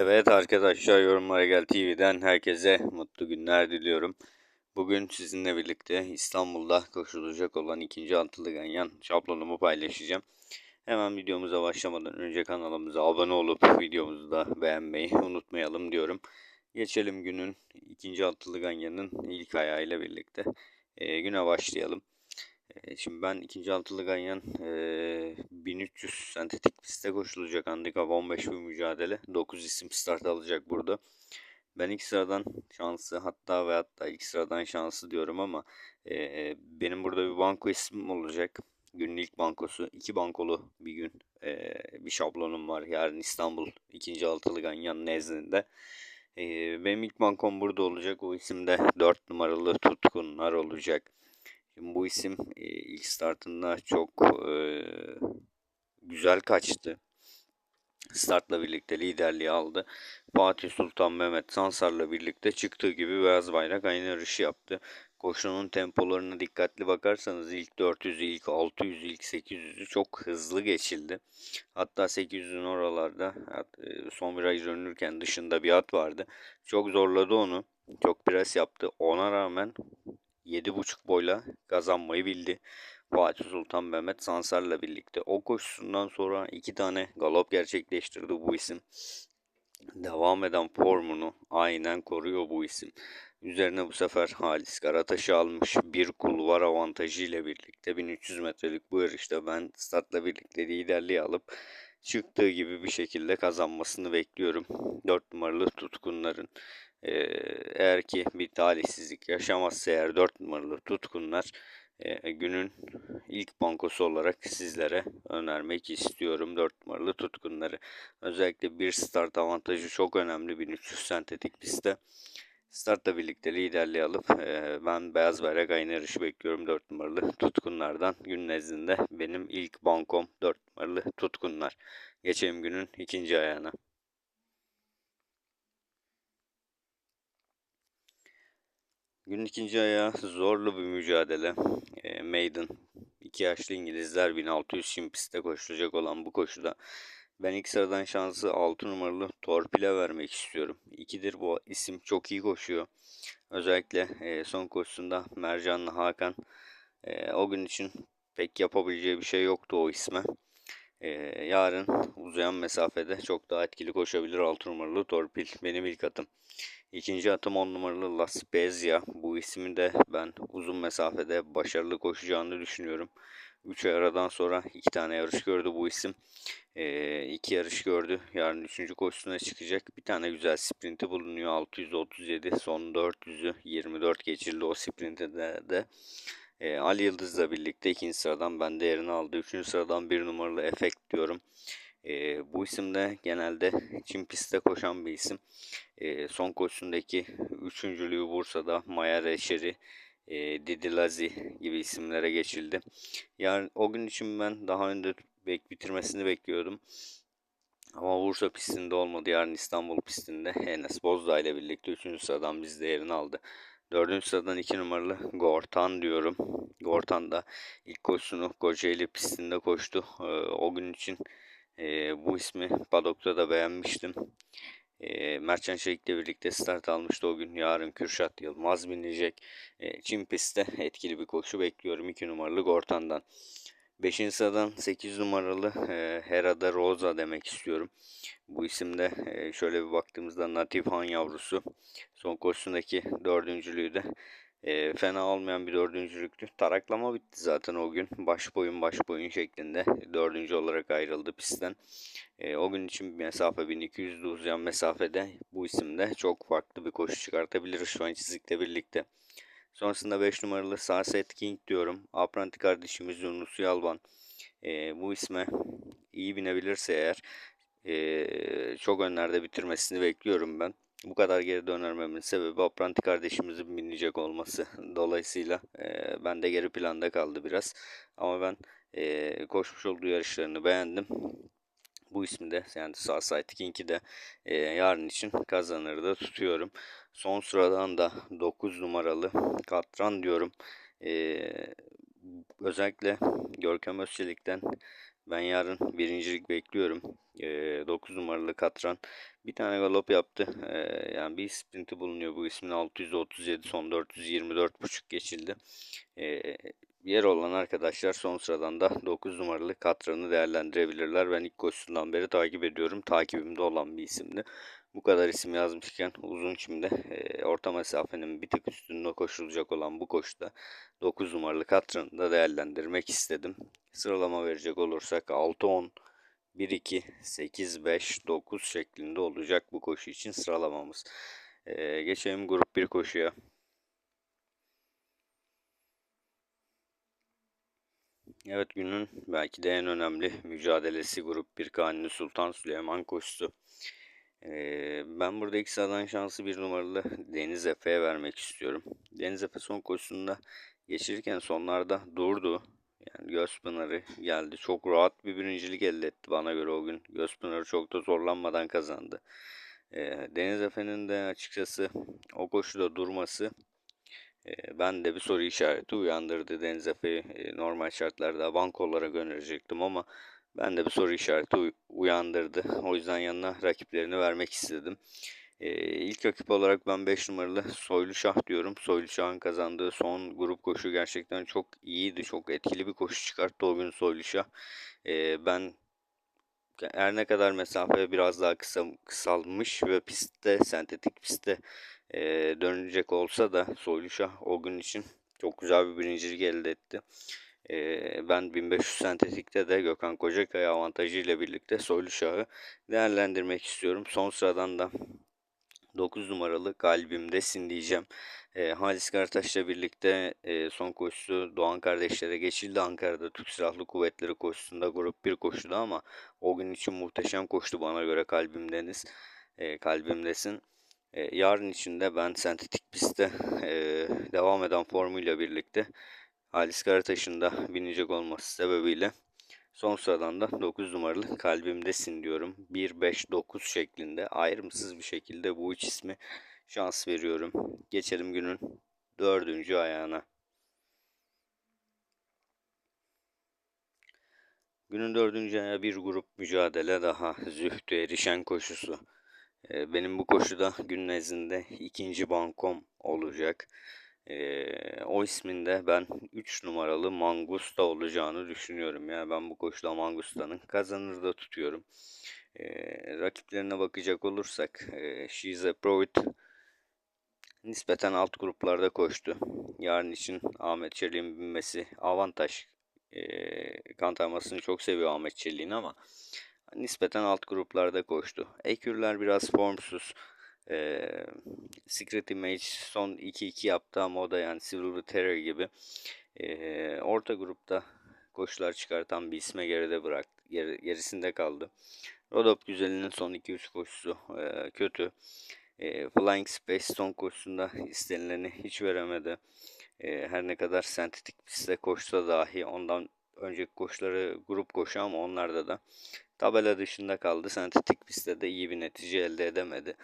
Evet arkadaşlar Yorumlara Gel TV'den herkese mutlu günler diliyorum. Bugün sizinle birlikte İstanbul'da koşulacak olan ikinci altılı ganyan şablonumu paylaşacağım. Hemen videomuza başlamadan önce kanalımıza abone olup videomuzu da beğenmeyi unutmayalım diyorum. Geçelim günün ikinci altılı ganyanın ilk ayağıyla birlikte. E, güne başlayalım. Şimdi ben ikinci altılı ganyan e, 1300 sentetik pistte koşulacak handikap 15 bir mücadele. 9 isim start alacak burada. Ben ilk sıradan şansı hatta ve hatta ilk sıradan şansı diyorum ama e, benim burada bir banko ismim olacak. Günün ilk bankosu. iki bankolu bir gün e, bir şablonum var. Yarın İstanbul ikinci altılı ganyan nezdinde. E, benim ilk bankom burada olacak. O isimde 4 numaralı tutkunlar olacak. Şimdi bu isim e, ilk startında çok e, güzel kaçtı. Startla birlikte liderliği aldı. Fatih Sultan Mehmet Sansar'la birlikte çıktığı gibi beyaz bayrak aynı yarışı yaptı. Koşunun tempolarına dikkatli bakarsanız ilk 400'ü, ilk 600'ü, ilk 800'ü çok hızlı geçildi. Hatta 800'ün oralarda e, son viraj dönülürken dışında bir at vardı. Çok zorladı onu. Çok pres yaptı. Ona rağmen 7.5 boyla kazanmayı bildi. Fatih Sultan Mehmet Sansar'la birlikte. O koşusundan sonra iki tane galop gerçekleştirdi bu isim. Devam eden formunu aynen koruyor bu isim. Üzerine bu sefer Halis Karataş'ı almış bir kulvar avantajı ile birlikte 1300 metrelik bu yarışta ben startla birlikte liderliği alıp çıktığı gibi bir şekilde kazanmasını bekliyorum. 4 numaralı tutkunların. Eğer ki bir talihsizlik yaşamazsa eğer 4 numaralı tutkunlar e, günün ilk bankosu olarak sizlere önermek istiyorum 4 numaralı tutkunları. Özellikle bir start avantajı çok önemli 1300 sentetik pistte. Startla birlikte liderliği alıp e, ben beyaz bayrak aynı yarışı bekliyorum 4 numaralı tutkunlardan. Gün nezdinde benim ilk bankom 4 numaralı tutkunlar. Geçelim günün ikinci ayağına. Günün ikinci ayağı zorlu bir mücadele. E, maiden. iki yaşlı İngilizler 1600 şimdi pistte koşulacak olan bu koşuda ben ilk sıradan şansı 6 numaralı Torpil'e vermek istiyorum. İkidir bu isim çok iyi koşuyor. Özellikle e, son koşusunda Mercanlı Hakan e, o gün için pek yapabileceği bir şey yoktu o isme. E, yarın uzayan mesafede çok daha etkili koşabilir 6 numaralı Torpil. Benim ilk atım. İkinci atım 10 numaralı La Spezia. Bu ismi de ben uzun mesafede başarılı koşacağını düşünüyorum. 3 ay aradan sonra 2 tane yarış gördü bu isim. 2 ee, yarış gördü. Yarın 3. koşusuna çıkacak. Bir tane güzel sprinti bulunuyor. 637 son 400'ü 24 geçildi o sprintte de. E, Ali Yıldız'la birlikte ikinci sıradan ben değerini aldı. Üçüncü sıradan bir numaralı efekt diyorum. E, bu isim de genelde Çin pistte koşan bir isim. E, son koşusundaki üçüncülüğü Bursa'da Maya Reşeri, e, Didi Lazi gibi isimlere geçildi. Yani o gün için ben daha önde bek bitirmesini bekliyordum. Ama Bursa pistinde olmadı. Yarın İstanbul pistinde Enes Bozdağ ile birlikte 3. sıradan bizde yerini aldı. 4. sıradan 2 numaralı Gortan diyorum. Gortan da ilk koşusunu Kocaeli pistinde koştu. Ee, o gün için e, bu ismi Padok'ta da beğenmiştim. E, Mertcan Şehik'le birlikte start almıştı o gün. Yarın Kürşat Yılmaz binecek. E, Çin pistte etkili bir koşu bekliyorum 2 numaralı Gortan'dan. 5. sıradan 8 numaralı e, Herada Rosa demek istiyorum. Bu isimde e, şöyle bir baktığımızda Natif Han yavrusu. Son koşusundaki dördüncülüğü de e, fena olmayan bir dördüncülüktü. Taraklama bitti zaten o gün. Baş boyun baş boyun şeklinde dördüncü olarak ayrıldı pistten. E, o gün için bir mesafe 1200 uzayan mesafede bu isimde çok farklı bir koşu çıkartabilir şu an çizikle birlikte. Sonrasında 5 numaralı Sunset King diyorum. Apranti kardeşimiz Yunus Yalvan. E, bu isme iyi binebilirse eğer e, çok önlerde bitirmesini bekliyorum ben. Bu kadar geri dönermemin sebebi Apranti kardeşimizin binecek olması. Dolayısıyla e, ben de geri planda kaldı biraz. Ama ben e, koşmuş olduğu yarışlarını beğendim. Bu ismi de yani Southside King'i de e, yarın için kazanır da tutuyorum. Son sıradan da 9 numaralı Katran diyorum. E, özellikle Görkem Özçelik'ten Ben yarın birincilik bekliyorum. 9 numaralı Katran bir tane galop yaptı. Ee, yani bir sprinti bulunuyor. Bu ismin 637 son 424.5 geçildi. Ee, yer olan arkadaşlar son sıradan da 9 numaralı Katran'ı değerlendirebilirler. Ben ilk koşusundan beri takip ediyorum. Takibimde olan bir isimdi. Bu kadar isim yazmışken uzun şimdi e, orta mesafenin bir tık üstünde koşulacak olan bu koşuda 9 numaralı Katran'ı da değerlendirmek istedim. Sıralama verecek olursak 6-10 1-2, 8, 5, 9 şeklinde olacak bu koşu için sıralamamız. Ee, geçelim grup 1 koşuya. Evet günün belki de en önemli mücadelesi grup 1 Kanuni Sultan Süleyman koşusu. Ee, ben burada ilk sıradan şansı bir numaralı Deniz Efe'ye vermek istiyorum. Deniz Efe son koşusunda geçirirken sonlarda durdu. Yani Gözpınar'ı geldi. Çok rahat bir birincilik elde etti bana göre o gün. Gözpınar'ı çok da zorlanmadan kazandı. E, Deniz Efe'nin de açıkçası o koşuda durması ben de bir soru işareti uyandırdı. Deniz Efe'yi normal şartlarda bankolara gönderecektim ama ben de bir soru işareti uyandırdı. O yüzden yanına rakiplerini vermek istedim. Ee, ilk rakip olarak ben 5 numaralı Soylu Şah diyorum. Soylu Şah'ın kazandığı son grup koşu gerçekten çok iyiydi. Çok etkili bir koşu çıkarttı o gün Soylu Şah. Ee, ben her ne kadar mesafe biraz daha kısa kısalmış ve pistte sentetik pistte e, dönecek olsa da Soylu Şah o gün için çok güzel bir birincilik elde etti. Ben 1500 sentetikte de Gökhan Kocakaya avantajı ile birlikte Soylu Şah'ı değerlendirmek istiyorum. Son sıradan da 9 numaralı kalbimdesin diyeceğim. E, Halis Karataş'la birlikte e, son koşusu Doğan kardeşlere geçildi. Ankara'da Türk Silahlı Kuvvetleri koşusunda grup 1 koşuda ama o gün için muhteşem koştu bana göre kalbimdeniz. E, kalbimdesin. E, yarın için de ben sentetik pistte e, devam eden formuyla birlikte Halis Karataş'ın da binecek olması sebebiyle Son sıradan da 9 numaralı kalbimdesin diyorum. 1-5-9 şeklinde ayrımsız bir şekilde bu üç ismi şans veriyorum. Geçelim günün dördüncü ayağına. Günün dördüncü ayağı bir grup mücadele daha. Zühtü erişen koşusu. Ee, benim bu koşuda gün nezdinde ikinci bankom olacak. Ee, o isminde ben 3 numaralı Mangusta olacağını düşünüyorum. Yani ben bu koşuda Mangusta'nın kazanır da tutuyorum. Ee, rakiplerine bakacak olursak e, She's a Profit nispeten alt gruplarda koştu. Yarın için Ahmet Çelik'in binmesi avantaj. E, kantarmasını çok seviyor Ahmet Çelik'in ama nispeten alt gruplarda koştu. Ekürler biraz formsuz. E, Secret Image son 2-2 yaptı ama o da yani Silver Terror gibi e, orta grupta koşular çıkartan bir isme geride bıraktı. Ger gerisinde kaldı. Rodop Güzeli'nin son 2-3 koşusu e, kötü. E, Flying Space son koşusunda istenileni hiç veremedi. E, her ne kadar sentetik pistte koşsa dahi ondan önceki koşuları grup koşu ama onlarda da tabela dışında kaldı. Sentetik pistte de iyi bir netice elde edemedi.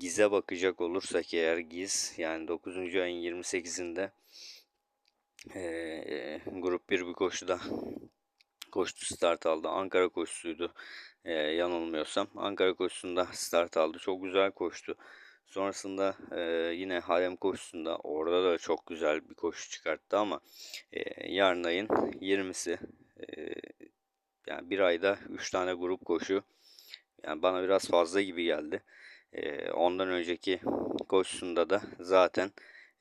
Giz'e bakacak olursak eğer Giz yani 9. ayın 28'inde e, grup 1 bir koşuda koştu start aldı. Ankara koşusuydu e, yanılmıyorsam. Ankara koşusunda start aldı. Çok güzel koştu. Sonrasında e, yine Harem koşusunda orada da çok güzel bir koşu çıkarttı ama e, yarın ayın 20'si e, yani bir ayda 3 tane grup koşu yani bana biraz fazla gibi geldi. Ondan önceki koşusunda da zaten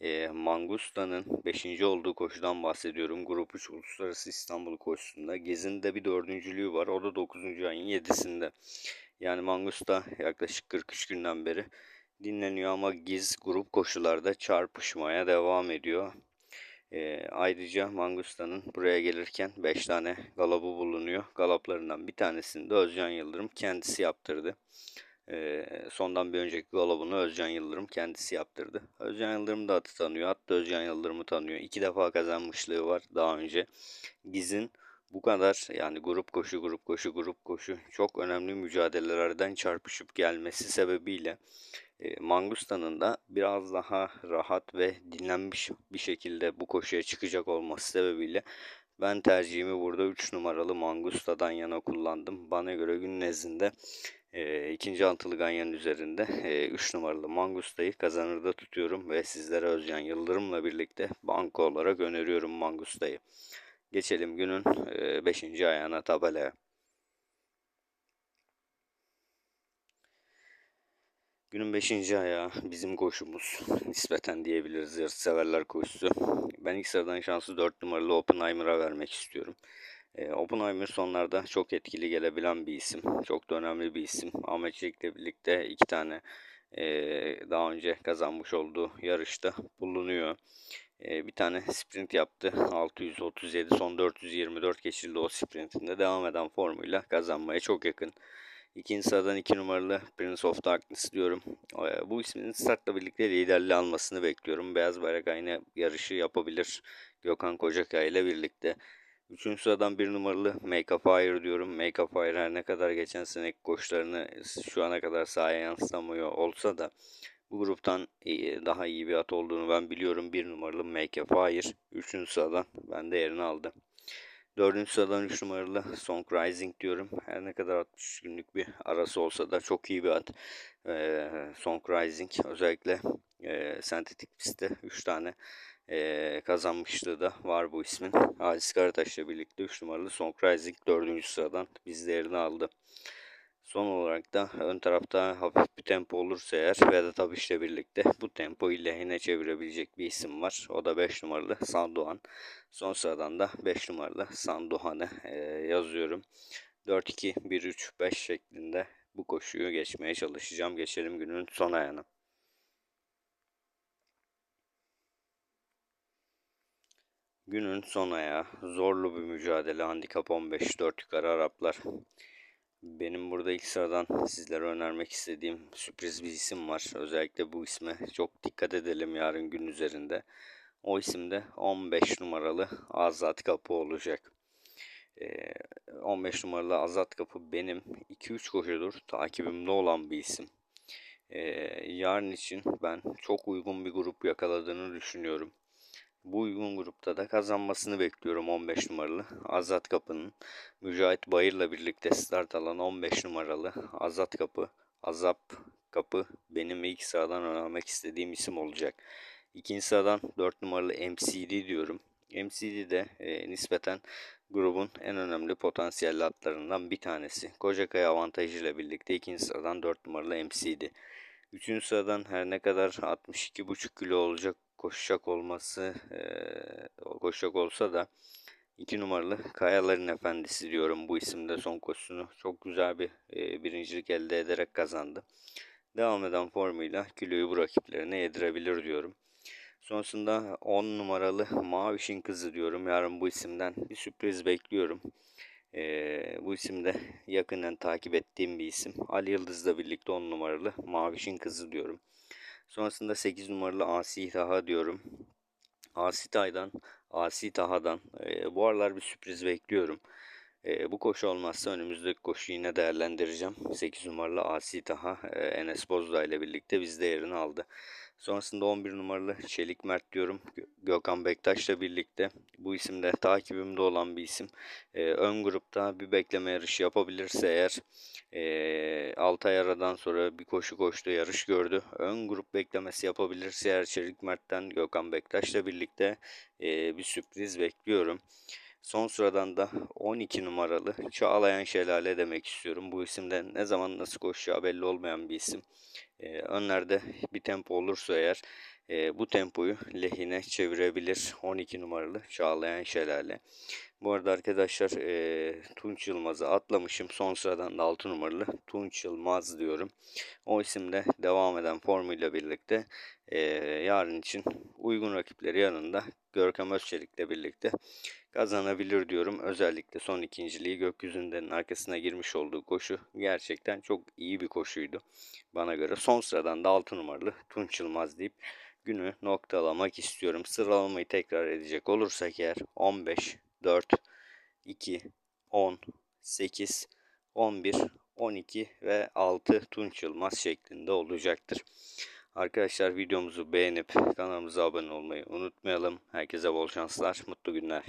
e, Mangusta'nın 5. olduğu koşudan bahsediyorum. Grup 3 Uluslararası İstanbul koşusunda. Gezi'nin bir dördüncülüğü var. O da 9. ayın 7'sinde. Yani Mangusta yaklaşık 43 günden beri dinleniyor ama Giz grup koşularda çarpışmaya devam ediyor. E, ayrıca Mangusta'nın buraya gelirken 5 tane galabı bulunuyor. Galaplarından bir tanesini de Özcan Yıldırım kendisi yaptırdı. E, sondan bir önceki galabını Özcan Yıldırım kendisi yaptırdı. Özcan Yıldırım da atı tanıyor. Hatta Özcan Yıldırım'ı tanıyor. İki defa kazanmışlığı var daha önce. Giz'in bu kadar yani grup koşu grup koşu grup koşu çok önemli mücadelelerden çarpışıp gelmesi sebebiyle e, Mangusta'nın da biraz daha rahat ve dinlenmiş bir şekilde bu koşuya çıkacak olması sebebiyle Ben tercihimi burada 3 numaralı Mangusta'dan yana kullandım. Bana göre gün nezdinde e, ikinci altılı ganyanın üzerinde 3 numaralı Mangusta'yı kazanırda tutuyorum ve sizlere Özcan Yıldırım'la birlikte banko olarak öneriyorum Mangusta'yı. Geçelim günün 5. ayağına tabelaya. Günün 5. ayağı bizim koşumuz. Nispeten diyebiliriz yarış severler koşusu. Ben ilk sıradan şansı 4 numaralı Oppenheimer'a vermek istiyorum. E, Oppenheimer sonlarda çok etkili gelebilen bir isim. Çok da önemli bir isim. Ahmet Çelik'le birlikte iki tane e, daha önce kazanmış olduğu yarışta bulunuyor. E, bir tane sprint yaptı. 637 son 424 geçildi o sprintinde. Devam eden formuyla kazanmaya çok yakın. İkinci sıradan iki numaralı Prince of Darkness diyorum. Bu ismin startla birlikte liderliği almasını bekliyorum. Beyaz bayrak aynı yarışı yapabilir. Gökhan Kocakay ile birlikte. Üçüncü sıradan bir numaralı Make a Fire diyorum. Make a Fire her ne kadar geçen sene koşlarını şu ana kadar sahaya yansıtamıyor olsa da bu gruptan daha iyi bir at olduğunu ben biliyorum. Bir numaralı Make a Fire. Üçüncü sıradan ben de yerini aldı. Dördüncü sıradan 3 numaralı Song Rising diyorum. Her ne kadar 60 günlük bir arası olsa da çok iyi bir at. Ee, Song Rising özellikle e, sentetik pistte 3 tane e, kazanmışlığı da var bu ismin. Halis Karataş'la birlikte 3 numaralı Song Rising 4. sıradan bizlerini aldı. Son olarak da ön tarafta hafif bir tempo olursa eğer Vedat Abiş'le birlikte bu tempoyu lehine çevirebilecek bir isim var. O da 5 numaralı Sandoğan. Son sıradan da 5 numaralı Sandoğan'ı e, yazıyorum. 4-2-1-3-5 şeklinde bu koşuyu geçmeye çalışacağım. Geçelim günün son ayağına. Günün son ayağı. Zorlu bir mücadele. Handikap 15. 4 yukarı Araplar. Benim burada ilk sıradan sizlere önermek istediğim sürpriz bir isim var. Özellikle bu isme çok dikkat edelim yarın gün üzerinde. O isim de 15 numaralı Azat Kapı olacak. 15 ee, numaralı Azat Kapı benim 2-3 koşudur takibimde olan bir isim. Ee, yarın için ben çok uygun bir grup yakaladığını düşünüyorum. Bu uygun grupta da kazanmasını bekliyorum 15 numaralı Azat Kapı'nın. Mücahit Bayır'la birlikte start alan 15 numaralı Azat Kapı. Azap Kapı benim ilk sıradan önermek istediğim isim olacak. İkinci sıradan 4 numaralı MCD diyorum. MCD de e, nispeten grubun en önemli potansiyelli atlarından bir tanesi. Kocakaya avantajıyla birlikte ikinci sıradan 4 numaralı MCD. Üçüncü sıradan her ne kadar 62,5 kilo olacak koşacak olması e, koşacak olsa da 2 numaralı Kayaların Efendisi diyorum bu isimde son koşusunu çok güzel bir e, birincilik elde ederek kazandı. Devam eden formuyla kiloyu bu rakiplerine yedirebilir diyorum. Sonrasında 10 numaralı Maviş'in kızı diyorum. Yarın bu isimden bir sürpriz bekliyorum. Ee, bu isimde yakından takip ettiğim bir isim. Ali Yıldız'la birlikte 10 numaralı Maviş'in kızı diyorum. Sonrasında 8 numaralı Asi Taha diyorum. Asi Tay'dan, Asi Taha'dan e, bu aralar bir sürpriz bekliyorum. E, bu koşu olmazsa önümüzdeki koşu yine değerlendireceğim. 8 numaralı Asi Taha e, Enes Bozdağ ile birlikte bizde yerini aldı. Sonrasında 11 numaralı Çelik Mert diyorum. Gökhan Bektaş'la birlikte. Bu isim de takibimde olan bir isim. Ee, ön grupta bir bekleme yarışı yapabilirse eğer e, 6 ay aradan sonra bir koşu koştu yarış gördü. Ön grup beklemesi yapabilirse eğer Çelik Mert'ten Gökhan Bektaş'la birlikte e, bir sürpriz bekliyorum. Son sıradan da 12 numaralı Çağlayan Şelale demek istiyorum. Bu isimde ne zaman nasıl koşacağı belli olmayan bir isim. Ee, önlerde bir tempo olursa eğer e, bu tempoyu lehine çevirebilir 12 numaralı Çağlayan Şelale. Bu arada arkadaşlar e, Tunç Yılmaz'ı atlamışım. Son sıradan da 6 numaralı Tunç Yılmaz diyorum. O isimde devam eden formuyla birlikte e, yarın için uygun rakipleri yanında Görkem Özçelik'le birlikte kazanabilir diyorum. Özellikle son ikinciliği gökyüzündenin arkasına girmiş olduğu koşu gerçekten çok iyi bir koşuydu. Bana göre son sıradan da 6 numaralı Tunç Yılmaz deyip günü noktalamak istiyorum. Sıralamayı tekrar edecek olursak eğer 15, 4, 2, 10, 8, 11, 12 ve 6 Tunç Yılmaz şeklinde olacaktır. Arkadaşlar videomuzu beğenip kanalımıza abone olmayı unutmayalım. Herkese bol şanslar, mutlu günler.